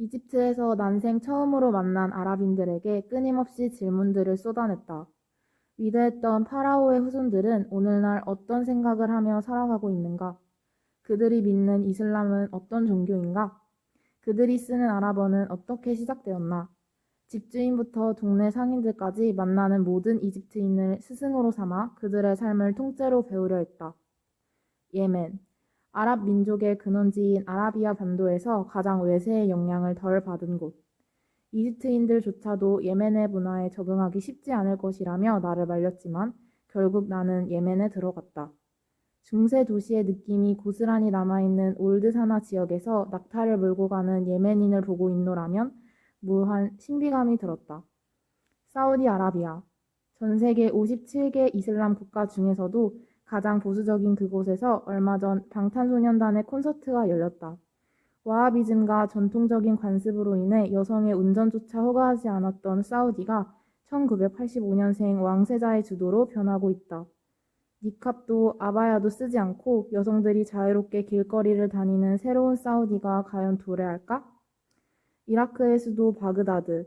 이집트에서 난생 처음으로 만난 아랍인들에게 끊임없이 질문들을 쏟아냈다. 위대했던 파라오의 후손들은 오늘날 어떤 생각을 하며 살아가고 있는가? 그들이 믿는 이슬람은 어떤 종교인가? 그들이 쓰는 아랍어는 어떻게 시작되었나? 집주인부터 동네 상인들까지 만나는 모든 이집트인을 스승으로 삼아 그들의 삶을 통째로 배우려 했다. 예멘. 아랍 민족의 근원지인 아라비아 반도에서 가장 외세의 영향을 덜 받은 곳. 이집트인들조차도 예멘의 문화에 적응하기 쉽지 않을 것이라며 나를 말렸지만 결국 나는 예멘에 들어갔다. 중세 도시의 느낌이 고스란히 남아있는 올드사나 지역에서 낙타를 몰고 가는 예멘인을 보고 있노라면 무한 신비감이 들었다. 사우디아라비아. 전 세계 57개 이슬람 국가 중에서도 가장 보수적인 그곳에서 얼마 전 방탄소년단의 콘서트가 열렸다. 와하비즘과 전통적인 관습으로 인해 여성의 운전조차 허가하지 않았던 사우디가 1985년생 왕세자의 주도로 변하고 있다. 니캅도 아바야도 쓰지 않고 여성들이 자유롭게 길거리를 다니는 새로운 사우디가 과연 도래할까? 이라크의 수도 바그다드,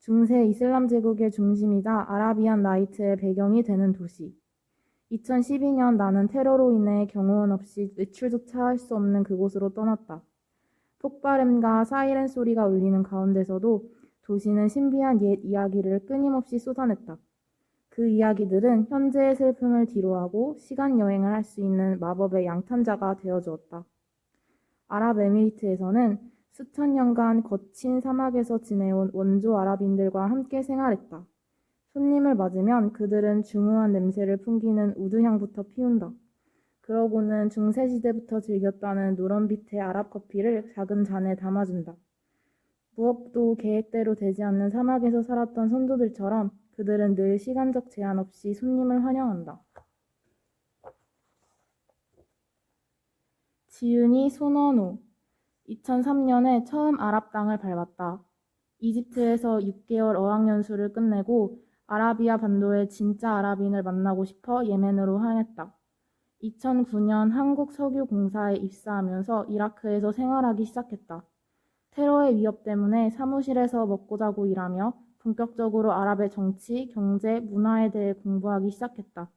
중세 이슬람 제국의 중심이자 아라비안 나이트의 배경이 되는 도시. 2012년 나는 테러로 인해 경호원 없이 외출조차 할 수 없는 그곳으로 떠났다. 폭발음과 사이렌 소리가 울리는 가운데서도 도시는 신비한 옛 이야기를 끊임없이 쏟아냈다. 그 이야기들은 현재의 슬픔을 뒤로하고 시간 여행을 할 수 있는 마법의 양탄자가 되어 주었다. 아랍에미리트에서는 수천 년간 거친 사막에서 지내온 원조 아랍인들과 함께 생활했다. 손님을 맞으면 그들은 중후한 냄새를 풍기는 우드향부터 피운다. 그러고는 중세시대부터 즐겼다는 누런빛의 아랍 커피를 작은 잔에 담아준다. 무엇도 계획대로 되지 않는 사막에서 살았던 선조들처럼 그들은 늘 시간적 제한 없이 손님을 환영한다. 지은이 손원호 2003년에 처음 아랍 땅을 밟았다. 이집트에서 6개월 어학연수를 끝내고 아라비아 반도의 진짜 아랍인을 만나고 싶어 예멘으로 향했다. 2009년 한국 석유공사에 입사하면서 이라크에서 생활하기 시작했다. 테러의 위협 때문에 사무실에서 먹고 자고 일하며 본격적으로 아랍의 정치, 경제, 문화에 대해 공부하기 시작했다.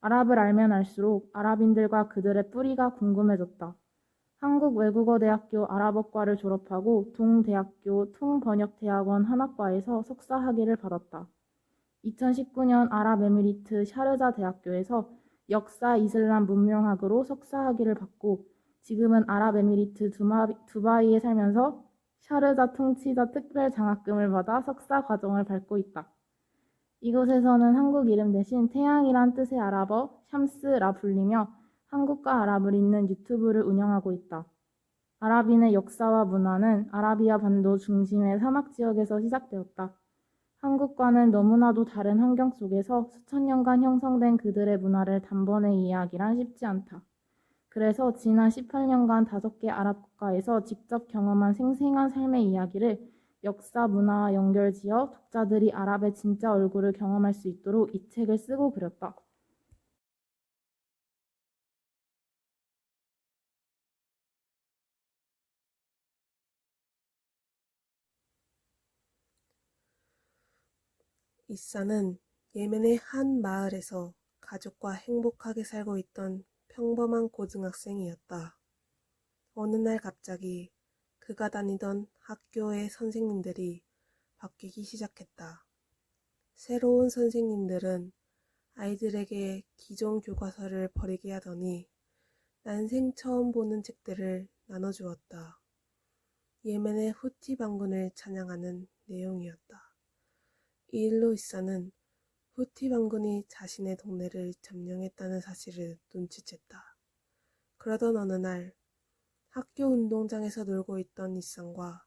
아랍을 알면 알수록 아랍인들과 그들의 뿌리가 궁금해졌다. 한국외국어대학교 아랍어과를 졸업하고 동대학교 통번역대학원 한학과에서 석사 학위를 받았다. 2019년 아랍에미리트 샤르자 대학교에서 역사 이슬람 문명학으로 석사 학위를 받고 지금은 아랍에미리트 두마, 두바이에 살면서 샤르자 통치자 특별 장학금을 받아 석사 과정을 밟고 있다. 이곳에서는 한국 이름 대신 태양이란 뜻의 아랍어 샴스라 불리며 한국과 아랍을 잇는 유튜브를 운영하고 있다. 아랍인의 역사와 문화는 아라비아 반도 중심의 사막 지역에서 시작되었다. 한국과는 너무나도 다른 환경 속에서 수천 년간 형성된 그들의 문화를 단번에 이해하기란 쉽지 않다. 그래서 지난 18년간 다섯 개 아랍 국가에서 직접 경험한 생생한 삶의 이야기를 역사, 문화와 연결지어 독자들이 아랍의 진짜 얼굴을 경험할 수 있도록 이 책을 쓰고 그렸다. 이사는 예멘의 한 마을에서 가족과 행복하게 살고 있던 평범한 고등학생이었다. 어느 날 갑자기 그가 다니던 학교의 선생님들이 바뀌기 시작했다. 새로운 선생님들은 아이들에게 기존 교과서를 버리게 하더니 난생 처음 보는 책들을 나눠주었다. 예멘의 후티 반군을 찬양하는 내용이었다. 이 일로 이사는 후티 반군이 자신의 동네를 점령했다는 사실을 눈치챘다. 그러던 어느 날 학교 운동장에서 놀고 있던 이상과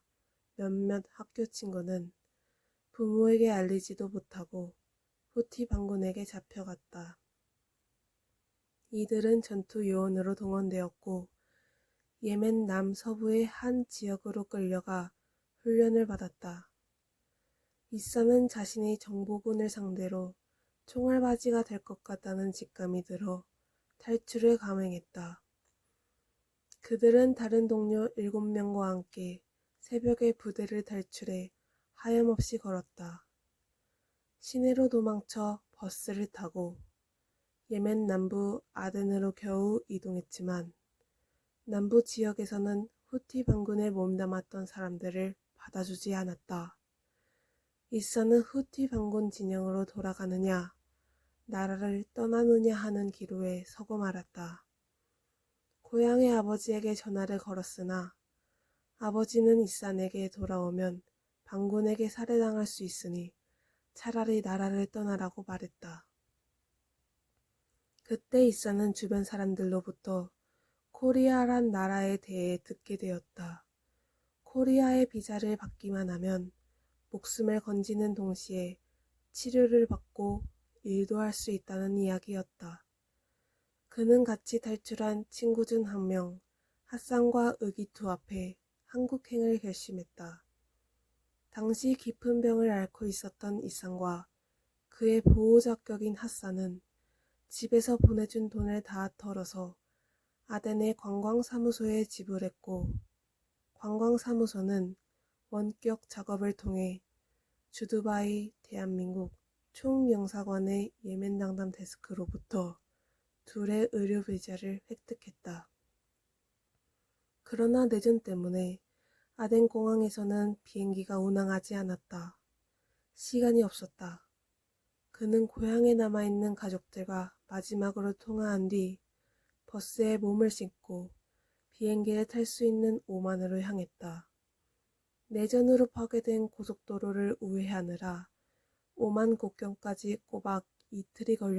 몇몇 학교 친구는 부모에게 알리지도 못하고 후티 반군에게 잡혀갔다. 이들은 전투 요원으로 동원되었고 예멘 남서부의 한 지역으로 끌려가 훈련을 받았다. 이사는 자신이 정보군을 상대로 총알바지가 될 것 같다는 직감이 들어 탈출을 감행했다. 그들은 다른 동료 7명과 함께 새벽에 부대를 탈출해 하염없이 걸었다. 시내로 도망쳐 버스를 타고 예멘 남부 아덴으로 겨우 이동했지만 남부 지역에서는 후티 반군에 몸담았던 사람들을 받아주지 않았다. 이사는 후티 반군 진영으로 돌아가느냐, 나라를 떠나느냐 하는 기로에 서고 말았다. 고향의 아버지에게 전화를 걸었으나 아버지는 이산에게 돌아오면 반군에게 살해당할 수 있으니 차라리 나라를 떠나라고 말했다. 그때 이사는 주변 사람들로부터 코리아란 나라에 대해 듣게 되었다. 코리아의 비자를 받기만 하면 목숨을 건지는 동시에 치료를 받고 일도 할 수 있다는 이야기였다. 그는 같이 탈출한 친구 중 한 명, 핫산과 의기투합해 한국행을 결심했다. 당시 깊은 병을 앓고 있었던 이산과 그의 보호자격인 핫산은 집에서 보내준 돈을 다 털어서 아덴의 관광사무소에 지불했고 관광사무소는 원격 작업을 통해 주두바이 대한민국 총영사관의 예멘 당담 데스크로부터 둘의 의료 비자를 획득했다. 그러나 내전 때문에 아덴 공항에서는 비행기가 운항하지 않았다. 시간이 없었다. 그는 고향에 남아있는 가족들과 마지막으로 통화한 뒤 버스에 몸을 싣고 비행기를 탈 수 있는 오만으로 향했다. 내전으로 파괴된 고속도로를 우회하느라 오만 국경까지 꼬박 이틀이 걸려